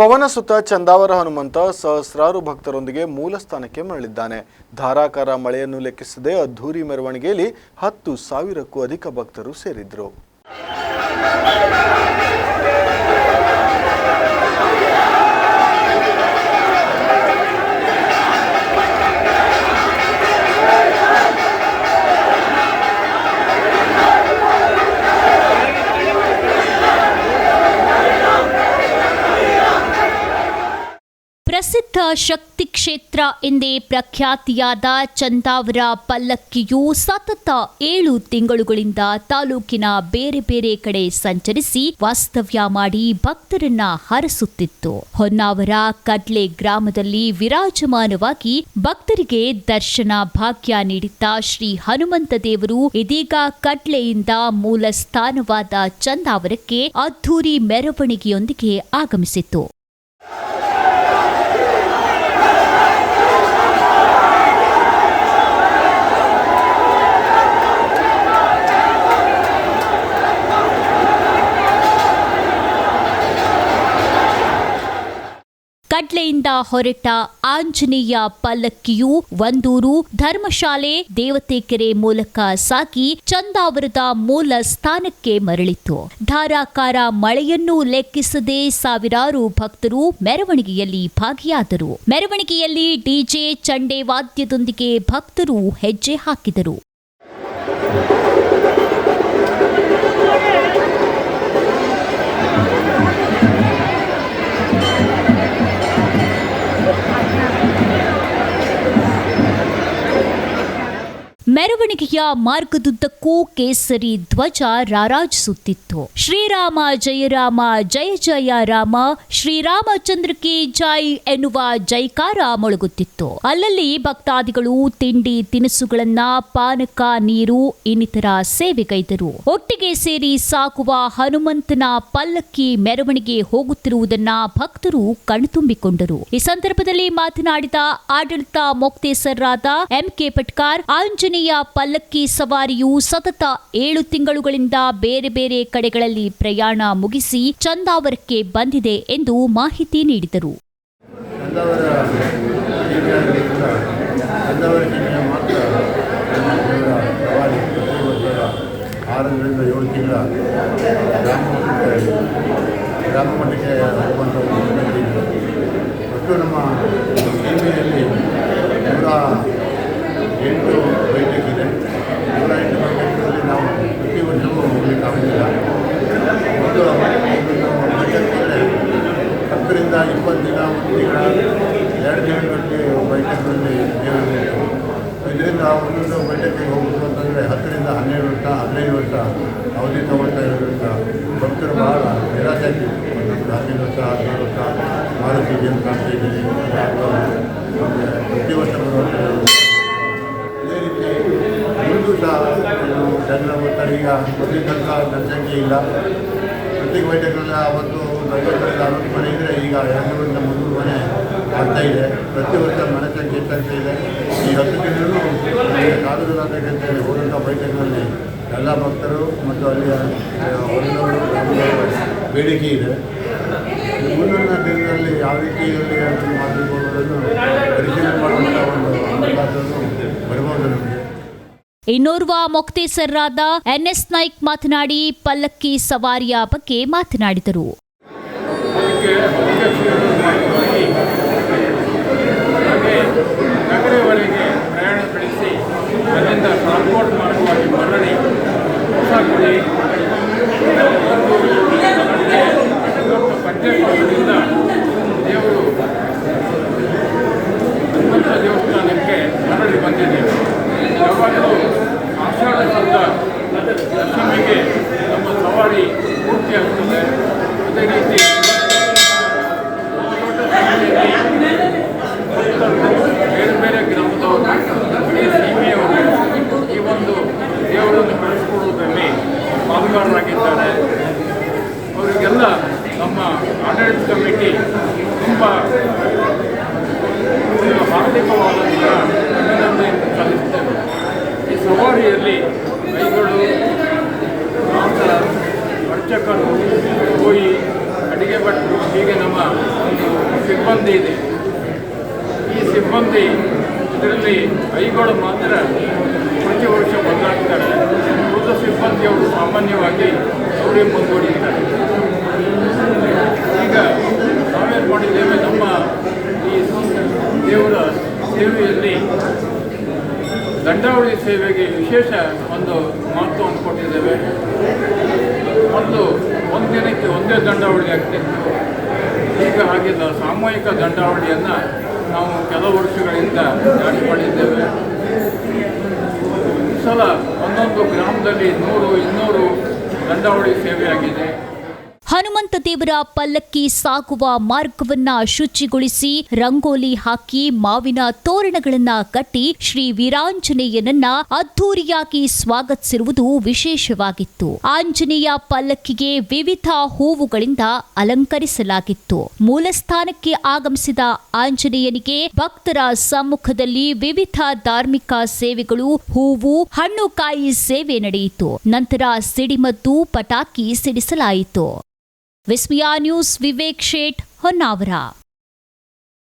ಪವನ ಸುತ್ತ ಚಂದಾವರ ಹನುಮಂತ ಸಹಸ್ರಾರು ಭಕ್ತರೊಂದಿಗೆ ಮೂಲ ಸ್ಥಾನಕ್ಕೆ ಮರಳಿದ್ದಾನೆ. ಧಾರಾಕಾರ ಮಳೆಯನ್ನು ಲೆಕ್ಕಿಸದೆ ಅದ್ಧೂರಿ ಮೆರವಣಿಗೆಯಲ್ಲಿ ಹತ್ತು ಸಾವಿರಕ್ಕೂ ಅಧಿಕ ಭಕ್ತರು ಸೇರಿದ್ರು. ಶಕ್ತಿ ಕ್ಷೇತ್ರ ಎಂದೇ ಪ್ರಖ್ಯಾತಿಯಾದ ಚಂದಾವರ ಪಲ್ಲಕ್ಕಿಯು ಸತತ ಏಳು ತಿಂಗಳುಗಳಿಂದ ತಾಲೂಕಿನ ಬೇರೆ ಬೇರೆ ಕಡೆ ಸಂಚರಿಸಿ ವಾಸ್ತವ್ಯ ಮಾಡಿ ಭಕ್ತರನ್ನ ಹರಸುತ್ತಿತ್ತು. ಹೊನ್ನಾವರ ಕಡ್ಲೆ ಗ್ರಾಮದಲ್ಲಿ ವಿರಾಜಮಾನವಾಗಿ ಭಕ್ತರಿಗೆ ದರ್ಶನ ಭಾಗ್ಯ ನೀಡಿದ್ದ ಶ್ರೀ ಹನುಮಂತ ದೇವರು ಇದೀಗ ಕಡ್ಲೆಯಿಂದ ಮೂಲ ಸ್ಥಾನವಾದ ಚಂದಾವರಕ್ಕೆ ಅದ್ಧೂರಿ ಮೆರವಣಿಗೆಯೊಂದಿಗೆ ಆಗಮಿಸಿತು ಕಡ್ಲೆಯಿಂದ ಹೊರಟ ಆಂಜನೇಯ ಪಲ್ಲಕ್ಕಿಯು ಒಂದೂರು ಧರ್ಮಶಾಲೆ ದೇವತೆಕೆರೆ ಮೂಲಕ ಸಾಗಿ ಚಂದಾವರದ ಮೂಲ ಸ್ಥಾನಕ್ಕೆ ಮರಳಿತು. ಧಾರಾಕಾರ ಮಳೆಯನ್ನು ಲೆಕ್ಕಿಸದೆ ಸಾವಿರಾರು ಭಕ್ತರು ಮೆರವಣಿಗೆಯಲ್ಲಿ ಭಾಗಿಯಾದರು. ಮೆರವಣಿಗೆಯಲ್ಲಿ ಡಿಜೆ ಚಂಡೆ ವಾದ್ಯದೊಂದಿಗೆ ಭಕ್ತರು ಹೆಜ್ಜೆ ಹಾಕಿದರು. ಮೆರವಣಿಗೆಯ ಮಾರ್ಗದುದ್ದಕ್ಕೂ ಕೇಸರಿ ಧ್ವಜ ರಾರಾಜಿಸುತ್ತಿತ್ತು. ಶ್ರೀರಾಮ ಜಯರಾಮ ಜಯ ಜಯ ರಾಮ, ಶ್ರೀರಾಮಚಂದ್ರಕ್ಕೆ ಜೈ ಎನ್ನುವ ಜೈಕಾರ ಮೊಳಗುತ್ತಿತ್ತು. ಅಲ್ಲಲ್ಲಿ ಭಕ್ತಾದಿಗಳು ತಿಂಡಿ ತಿನಿಸುಗಳನ್ನ, ಪಾನಕ, ನೀರು, ಇನ್ನಿತರ ಸೇವೆಗೈದರು. ಒಟ್ಟಿಗೆ ಸೇರಿ ಸಾಕುವ ಹನುಮಂತನ ಪಲ್ಲಕ್ಕಿ ಮೆರವಣಿಗೆ ಹೋಗುತ್ತಿರುವುದನ್ನ ಭಕ್ತರು ಕಣ್ತುಂಬಿಕೊಂಡರು. ಈ ಸಂದರ್ಭದಲ್ಲಿ ಮಾತನಾಡಿದ ಆಡಳಿತ ಮೊಕ್ತೇಸರ್ರಾದ ಎಂಕೆ ಪಟ್ಕಾರ್, ಆಂಜನೇಯ ಪಲ್ಲಕ್ಕಿ ಸವಾರಿಯು ಸತತ ಏಳು ತಿಂಗಳುಗಳಿಂದ ಬೇರೆ ಬೇರೆ ಕಡೆಗಳಲ್ಲಿ ಪ್ರಯಾಣ ಮುಗಿಸಿ ಚಂದಾವರಕ್ಕೆ ಬಂದಿದೆ ಎಂದು ಮಾಹಿತಿ ನೀಡಿದರು ಗ್ರಾಮ ಗ್ರಾಮ ಮಟ್ಟಕ್ಕೆ. ಒಟ್ಟು ನಮ್ಮ ವರ್ಷ ಹದಿನೈದು ವರ್ಷ ಅವಧಿ ತಗೊಳ್ತಾ ಇರೋದ್ರಿಂದ ಭಕ್ತರು ಬಹಳ ನಿರಾಸೆ ಆಗ್ತಿತ್ತು ಹದಿನೈದು ವರ್ಷ, ಹದಿನಾರು ವರ್ಷ ಮಾರುತಿ ಏನು ಕಾಣ್ತಾ ಇದ್ದೀನಿ ಪ್ರತಿ ವರ್ಷ ಇದೇ ರೀತಿ ಮುಂದೂ ಸಹ ಇದು ಜನರ ಒತ್ತಡ ಈಗ ತನಕ ಜನಸಂಖ್ಯೆ ಇಲ್ಲ. ಪ್ರತಿ ವೈದ್ಯರಲ್ಲಿ ಅವತ್ತು ಅರವತ್ತು ಮನೆ ಇದ್ದರೆ ಈಗ ಎರಡುನೂರಿಂದ ಮುನ್ನೂರು ಮನೆ ಆಗ್ತಾ ಇದೆ. ಪ್ರತಿ ವರ್ಷ ಮನೆ ಸಂಖ್ಯೆ ಹೆಚ್ಚಾಗ್ತಾ ಇದೆ. ಈ ಹತ್ತು ತಿಂಗಳು ಅಂತ ಹೇಳಿ ಹೋದಂಥ ಬೈಠಕ್ನಲ್ಲಿ ಎಲ್ಲ ಭಕ್ತರು ಮತ್ತು ಅಲ್ಲಿಯ ಗ್ರಾಮದವರು ಬೇಡಿಕೆ ಇದೆ. ಮುಂದಿನ ದಿನದಲ್ಲಿ ಯಾವ ರೀತಿಯಲ್ಲಿ ಅದನ್ನು ಮಾಡಬೇಕು ಪರಿಶೀಲನೆ ಮಾಡುವಂಥ ಒಂದು ಅವಕಾಶವನ್ನು ಬರ್ಬೋದು ನಮಗೆ. ಇನ್ನೋರ್ವ ಮೊಕ್ತೇಸರ್ರಾದ ಎನ್ಎಸ್ ನಾಯ್ಕ್ ಮಾತನಾಡಿ ಪಲ್ಲಕ್ಕಿ ಸವಾರಿಯ ಬಗ್ಗೆ ಮಾತನಾಡಿದರು. Departamento de Transporte. ಸಿಬ್ಬಂದಿ ಇದೆ. ಈ ಸಿಬ್ಬಂದಿ ಇದರಲ್ಲಿ ಐಗಳು ಮಾತ್ರ ಪ್ರತಿ ವರ್ಷ ಬದಲಾಗ್ತಾರೆ ಮೃತ ಸಿಬ್ಬಂದಿಯವರು ಸಾಮಾನ್ಯವಾಗಿ ಅವರೇ ಮುಂದೂಡಿದ್ದಾರೆ. ಈಗ ನಾವೇನು ಮಾಡಿದ್ದೇವೆ ನಮ್ಮ ಈ ದೇವರ ಸೇವೆಯಲ್ಲಿ ದಂಡಾವಳಿ ಸೇವೆಗೆ ವಿಶೇಷ ಒಂದು ಮಹತ್ವವನ್ನು ಕೊಟ್ಟಿದ್ದೇವೆ. ಒಂದು ಒಂದು ದಿನಕ್ಕೆ ಒಂದೇ ದಂಡಾವಳಿ ಆಗ್ತಿತ್ತು. ಈಗ ಹಾಗಿಲ್ಲ ಸಾಮೂಹಿಕ ದಂಡಾವಳಿಯನ್ನು ನಾವು ಕೆಲವು ವರ್ಷಗಳಿಂದ ಮಾಡಿದ್ದೇವೆ. ಈ ಸಲ ಒಂದೊಂದು ಗ್ರಾಮದಲ್ಲಿ ನೂರು, ಇನ್ನೂರು ದಂಡಾವಳಿ ಸೇವೆಯಾಗಿದೆ. ಹನುಮಂತ ದೇವರ ಪಲ್ಲಕ್ಕಿ ಸಾಗುವ ಮಾರ್ಗವನ್ನ ಶುಚಿಗೊಳಿಸಿ ರಂಗೋಲಿ ಹಾಕಿ ಮಾವಿನ ತೋರಣಗಳನ್ನ ಕಟ್ಟಿ ಶ್ರೀ ವೀರಾಂಜನೇಯನನ್ನ ಅದ್ಧೂರಿಯಾಗಿ ಸ್ವಾಗತಿಸಿರುವುದು ವಿಶೇಷವಾಗಿತ್ತು. ಆಂಜನೇಯ ಪಲ್ಲಕ್ಕಿಗೆ ವಿವಿಧ ಹೂವುಗಳಿಂದ ಅಲಂಕರಿಸಲಾಗಿತ್ತು. ಮೂಲಸ್ಥಾನಕ್ಕೆ ಆಗಮಿಸಿದ ಆಂಜನೇಯನಿಗೆ ಭಕ್ತರ ಸಮ್ಮುಖದಲ್ಲಿ ವಿವಿಧ ಧಾರ್ಮಿಕ ಸೇವೆಗಳು, ಹೂವು, ಹಣ್ಣುಕಾಯಿ ಸೇವೆ ನಡೆಯಿತು. ನಂತರ ಸಿಡಿಮದ್ದು ಪಟಾಕಿ ಸಿಡಿಸಲಾಯಿತು. विस्मिया न्यूज़ विवेक शेठ होनावरा